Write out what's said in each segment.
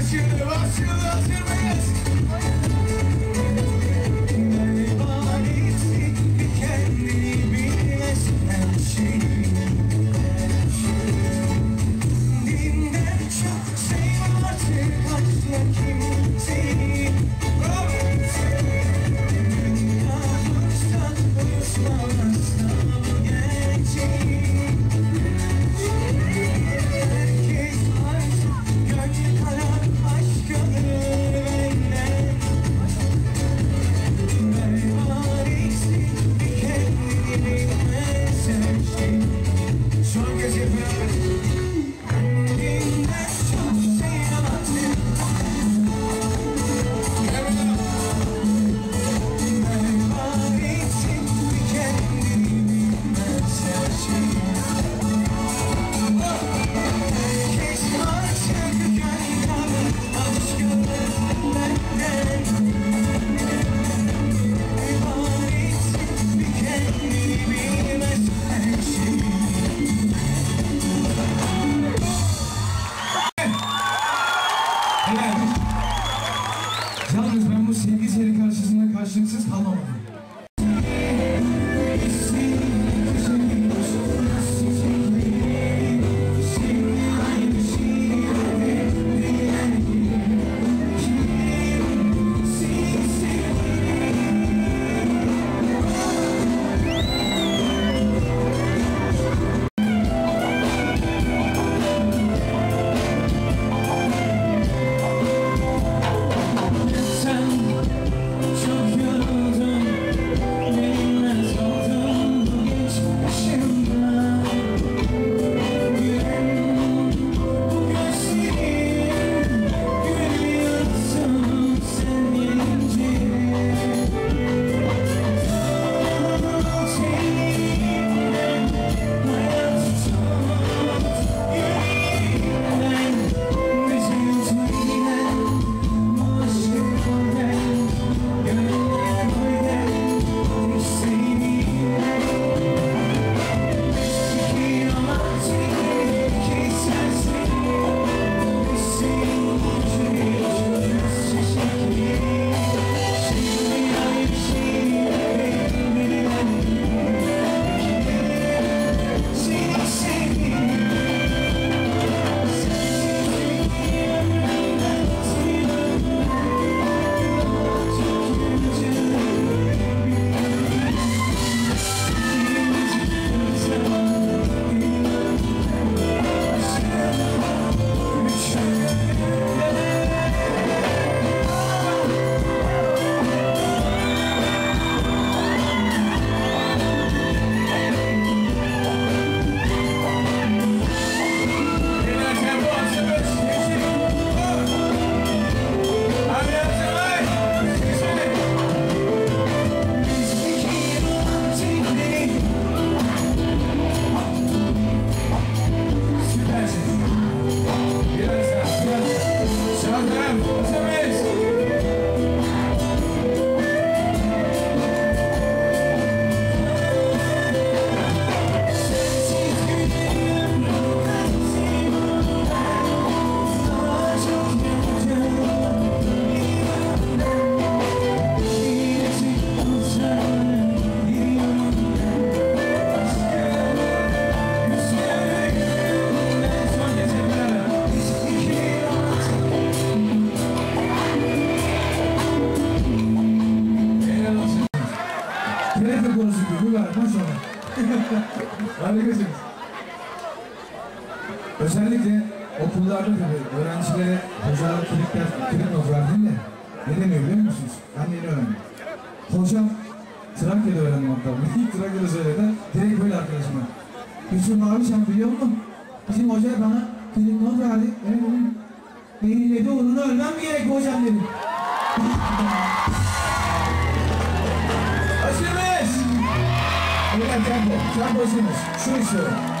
aşırı aşırı aşırıyız. Thank you. Harikasınız. Özellikle okullarda tabii öğrencilere hocalar kilit ders, kilit not verdiğinde ne deniyor biliyor musunuz? Ben yeni öğrendim. Hocam Trakya'da öğrendim hatta. İlk Trakya'da söyledi. Direkt böyle arkadaşıma. Yusuf abi sen biliyor musun? Bizim hoca bana kilit not verdi. Ben onun beynine uğruna ölmem mi gerek hocam dedim. Brian Campbell, Campbell Simmons, Schuster.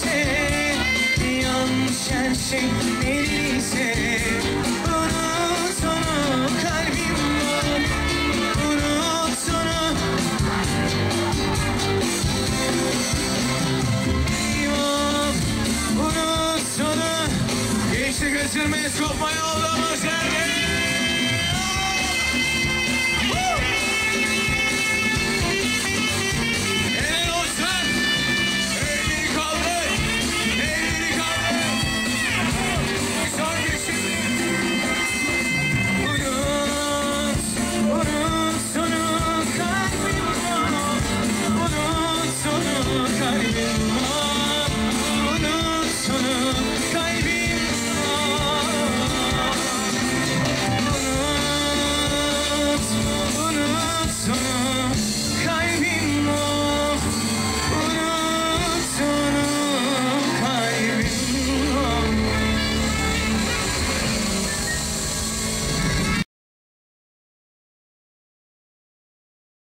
dönmeliyse Yanlış her şey neyse. Bunun sonu kalbim var. Bunun sonu Yok bunun sonu Geçti götürmez kopma yolda